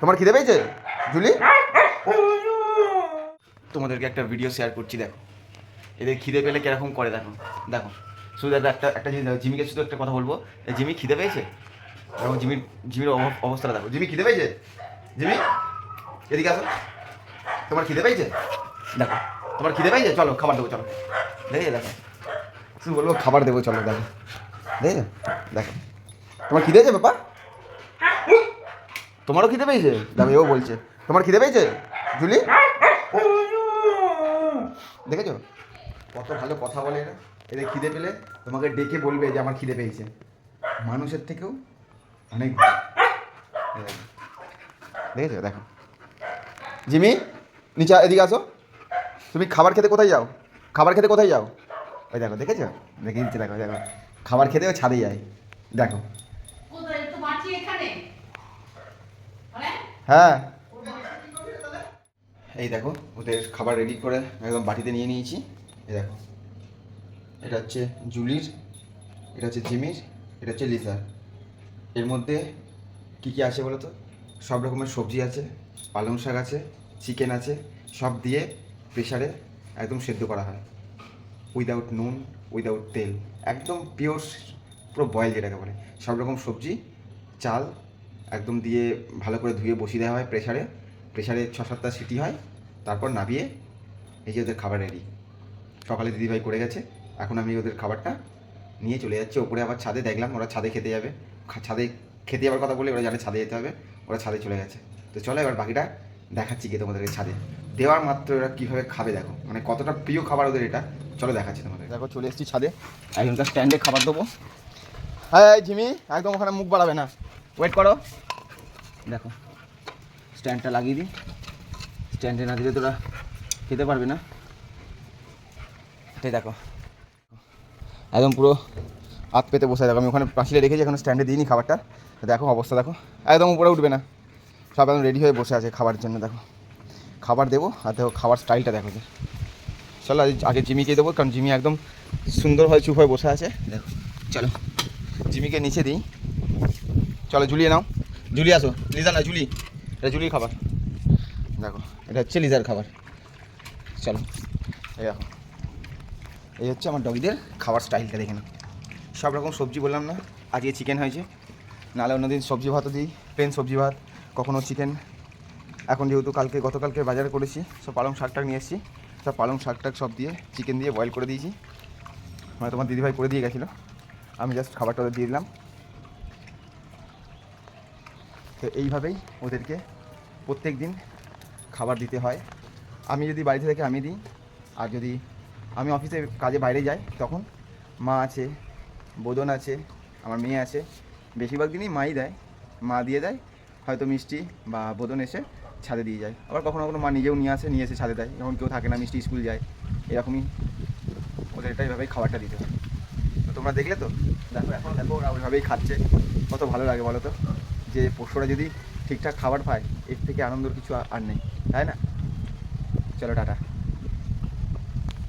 তোমার খিদে পেয়েছে? জুলি? তোমাদেরকে একটা ভিডিও শেয়ার করছি, দেখো। এদের খিদে পেলে কীরকম করে, দেখো। দেখো, শুধু একটা একটা একটা জিনিস জিমিকে শুধু একটা কথা বলব। জিমি খিদে পেয়েছে? দেখো, জিমির জিমির অব- অবস্থাটা দেখো। জিমি, খিদে পেয়েছে? জিমি, এদিকে আসো। তোমার খিদে পেয়েছে? দেখো, তোমার খিদে পেয়েছে? চলো, খাবার দেবো, চলো। দেখে দেখো। শুধু বলব, খাবার দেবো, চলো, দেখো। দেখে দেখো। তোমার খিদে পেয়েছে বাবা তোমারও খিদে পেয়েছে? দেখো ও বলছে। তোমার খিদে পেয়েছে? জুলি? দেখেছ? কত ভালো কথা বলে এরা। এদের খিদে পেলে তোমাকে ডেকে বলবে যে আমার খিদে পেয়েছে। মানুষের থেকেও অনেক। দেখেছ? দেখো। জিমি, নিচে এদিকে আসো। তুমি খাবার খেতে কোথায় যাও? খাবার খেতে কোথায় যাও? ওই দেখো, দেখেছ? দেখে দিচ্ছে দেখো দেখো। খাবার খেতে ও ছাদে যায়। দেখো কোথায় তো মাছি এখানে আরে হ্যাঁ। এই দেখো, ওদের খাবার রেডি করে একদম বাটিতে নিয়ে নিয়েছি। এই দেখো। এটা হচ্ছে জুলির, এটা হচ্ছে জিমির, এটা হচ্ছে লিসার এর মধ্যে কী কী আছে বলো তো সব রকমের সবজি আছে, পালং শাক আছে, চিকেন আছে, সব দিয়ে প্রেশারে একদম সেদ্ধ করা হয়। উইদাউট নুন, উইদাউট তেল। একদম পিওর পুরো বয়েল যেটাকে বলে। সব রকম সবজি, চাল একদম দিয়ে ভালো করে ধুয়ে বসিয়ে দেওয়া হয় প্রেশারে প্রেশারে ছ সাতটা সিটি হয় তারপর নাবিয়ে এই যে ওদের খাবার রেডি সকালে দিদিভাই করে গেছে এখন আমি ওদের খাবারটা নিয়ে চলে যাচ্ছি। ওপরে আবার ছাদে দেখলাম ওরা ছাদে খেতে যাবে। ছাদে খেতে যাওয়ার কথা বলে ওরা জানে ছাদে যেতে হবে ওরা ছাদে চলে গেছে। তো চলো এবার বাকিটা দেখাচ্ছি গিয়ে তোমাদেরকে ছাদে। দেওয়ার মাত্র ওরা কীভাবে খাবে দেখো মানে কতটা প্রিয় খাবার ওদের এটা চলো দেখাচ্ছি তোমাদের। দেখো চলে এসেছি ছাদে। একজনকার স্ট্যান্ডে খাবার দেবো। হ্যাঁ ঝিমি একদম ওখানে মুখ বাড়াবে না। ওয়েট করো। দেখো স্ট্যান্ডটা লাগিয়ে দিই। স্ট্যান্ডে না দিলে তোরা খেতে পারবে না। এটাই দেখো। একদম পুরো হাত পেতে বসে দেখো আমি ওখানে পাশিলে রেখেছি, এখন স্ট্যান্ডে দিইনি খাবারটা। দেখো অবস্থা দেখো। একদম উপরে উঠবে না। সব একদম রেডি হয়ে বসে আছে খাবারের জন্য, দেখো। খাবার দেবো আর দেখো খাবার স্টাইলটা দেখো। যে। চলো আগে জিমিকে দেবো, কারণ জিমি একদম সুন্দরভাবে চুপ হয়ে বসে আছে। দেখো, চলো। জিমিকে নিচে দিই। চলো ঝুলিয়ে নাও। ঝুলি আসো। লিজা না ঝুলি। এটা ঝুলির খাবার। দেখো। এটা হচ্ছে লিজার খাবার। চলো। এই দেখো। এই হচ্ছে আমার ডগিদের খাবার স্টাইলটা দেখে নাও। সব রকম সবজি বললাম না আজকে চিকেন হয়েছে। নাহলে অন্যদিন সবজি ভাতও দিই প্লেন সবজি ভাত কখনো চিকেন এখন যেহেতু কালকে গতকালকে বাজারে করেছি সব পালং শাক টাক নিয়ে এসেছি। সব পালং শাক টাক সব দিয়ে চিকেন দিয়ে বয়েল করে দিয়েছি। মানে তোমার দিদিভাই করে দিয়ে গেছিল। আমি জাস্ট খাবারটা দিয়ে দিলাম। তো এইভাবেই ওদেরকে প্রত্যেক দিন খাবার দিতে হয়। আমি যদি বাড়িতে থেকে আমি দিই, আর যদি আমি অফিসে কাজে বাইরে যাই, তখন মা আছে, বোদন আছে, আমার মেয়ে আছে, বেশিরভাগ দিনই মাই দেয়। মা দিয়ে দেয়, হয়তো মিষ্টি বা বোদন এসে ছাদে দিয়ে যায়। আবার কখনো কখনো মা নিজেও নিয়ে আসে, নিয়ে এসে ছাদে দেয়। যখন কেউ থাকে না, মিষ্টি স্কুল যায়, এরকমই ওদের এটা এইভাবেই খাবারটা দিতে হয়। তো তোমরা দেখলে তো? দেখো, এখন দেখো ওরা ওইভাবেই খাচ্ছে। কত ভালো লাগে বলো তো? যে পশুরা যদি ঠিকঠাক খাবার পায়, এর থেকে আনন্দর কিছু আর নেই, তাই না? চলো টাটা।